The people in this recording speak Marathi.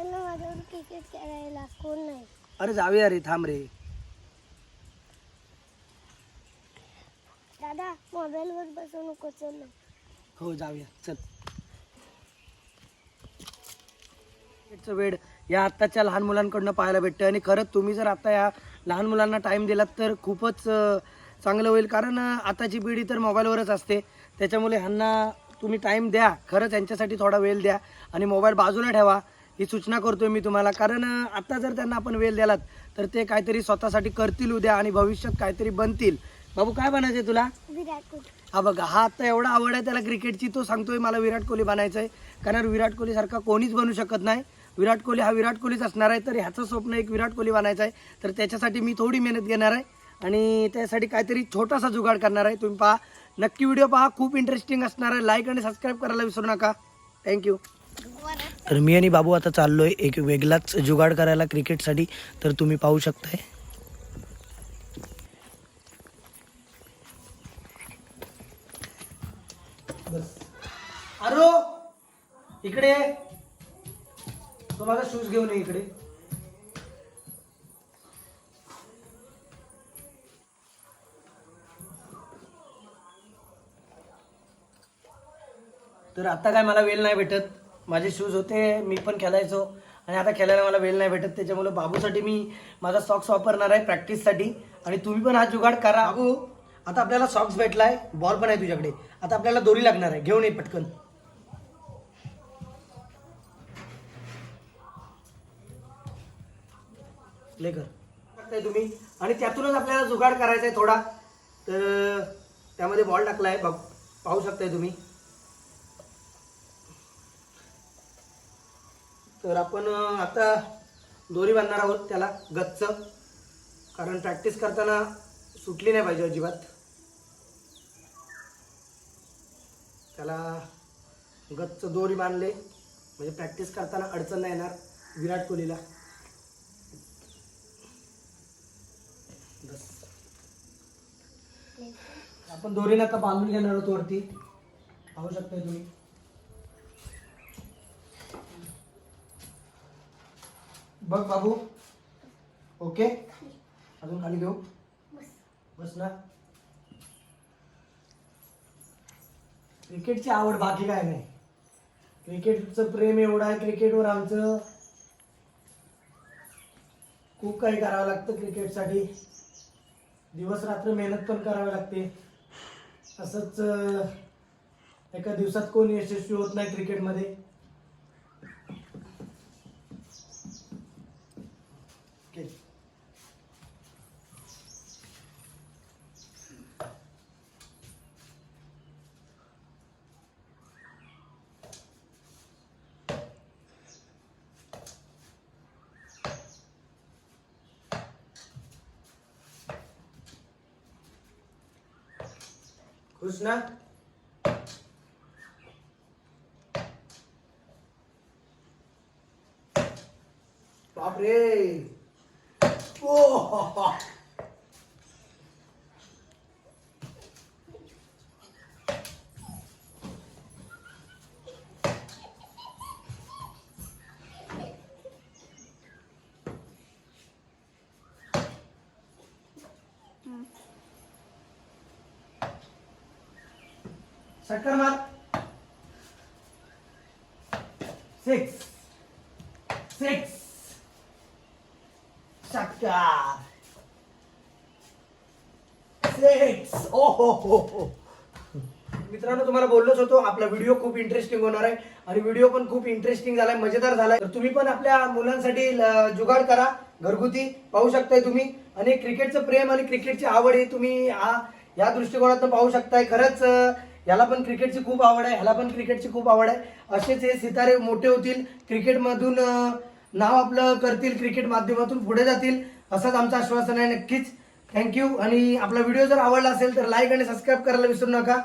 चल ना माझ्यावर क्रिकेट खेळायला कोण नाही. अरे जाऊया रे थांब रे. दादा मोबाईलवर बसू नको चल ना. हो जाऊया चल. क्रिकेटचं वेळ. या आत्ताच्या लहान मुलांकडनं पाहायला भेटतं आणि खरंच तुम्ही जर आता या लहान मुलांना टाईम दिलात तर खूपच अं, चांगलं होईल. कारण अं, आताची पिढी तर मोबाईलवरच असते. त्याच्यामुळे ह्यांना तुम्ही टाईम द्या. खरंच यांच्यासाठी थोडा वेळ द्या आणि मोबाईल बाजूला ठेवा. ही सूचना करतोय मी तुम्हाला. कारण आता जर त्यांना आपण वेळ दिलात तर ते काहीतरी स्वतःसाठी करतील उद्या आणि भविष्यात काहीतरी बनतील. बाबू काय बनायचंय तुला? विराट कोहली. हा बघा हा आता एवढा आवड आहे त्याला क्रिकेटची तो सांगतोय मला विराट कोहली बनायचं आहे कारण विराट कोहली सारखा कोणीच बनू शकत नाही. विराट कोहली हा विराट कोहलीच असणार आहे तर ह्याचं स्वप्न एक विराट कोहली बनायचं आहे तर त्याच्यासाठी मी थोडी मेहनत घेणार आहे आणि त्यासाठी काहीतरी छोटासा जुगाड करणार आहे. तुम्ही पहा नक्की व्हिडिओ पहा खूप इंटरेस्टिंग असणार आहे. लाईक आणि सबस्क्राईब करायला विसरू नका. थँक्यू तर मी आणि बाबू आता चाललोय एक वेगळाच जुगाड करायला क्रिकेटसाठी. तर तुम्ही पाहू शकताय. अरो इकडे तो माझा शूज घेऊन ये इकडे. तर आता काय मला वेळ नाही भेटत. माझे शूज होते मी पण खेळायचो. आणि आता खेळायला मला वेळ नाही भेटत त्याच्यामुळे बाबूसाठी मी माझा सॉक्स वापरणार आहे प्रॅक्टिससाठी आणि तुम्ही पण हा जुगाड करा. बाबू आता आपल्याला सॉक्स भेटलाय बॉल पण आहे तुझ्याकडे. आता आपल्याला दोरी लागणार आहे. घेऊन ये पटकन. लेकर कर. तुम्ही. आणि त्यातूनच आपल्याला जुगाड करायचा आहे थोडा. तर त्यामध्ये बॉल टाकलाय. बघ पाहू शकताय तुम्ही. तर आपण आता दोरी बांधणार आहोत त्याला गच्च. कारण प्रॅक्टिस करताना सुटली नाही पाहिजे अजिबात. त्याला गच्च दोरी बांधले. म्हणजे प्रॅक्टिस करताना अडचण नाही येणार. विराट कोहलीला. बस. आपण दोरीला आता बांधून घेणार आहोत वरती. पाहू शकताय तुम्ही. बघ बाबू. ओके? अजून खाली घेऊ? बस ना. क्रिकेटची आवड बाकी काय नाही. क्रिकेटचं प्रेम एवढं आहे क्रिकेटवर आमचं खूप काही करावं लागतं क्रिकेटसाठी. दिवस रात्र मेहनत पण करावी लागते. असंच एका दिवसात कोण यशस्वी होत नाही क्रिकेटमध्ये. ओके. खुश ना बापरे おシャッカルマ6 6 नमस्कार ओ हो हो हो मित्रांनो तुम्हाला बोललोच होतो आपला व्हिडिओ खूप इंटरेस्टिंग होणार आहे आणि व्हिडिओ पण खूप इंटरेस्टिंग झालाय मजेदार झालाय. तर तुम्ही पण आपल्या मुलांसाठी जुगाड करा घरगुती. पाहू शकताय तुम्ही. आणि क्रिकेटचं प्रेम आणि क्रिकेटची आवड हे तुम्ही या दृष्टिकोनातून पाहू शकताय. खरंच याला पण क्रिकेटची खूप आवड आहे ह्याला पण क्रिकेटची खूप आवड आहे. असेच हे सितारे मोठे होतील. क्रिकेटमधून नाव आपलं करतील क्रिकेट माध्यमातून पुढे जातील असंच आमचं आश्वासन आहे नक्कीच. थँक्यू आणि आपला व्हिडिओ जर आवडला असेल तर लाईक आणि सबस्क्राईब करायला विसरू नका.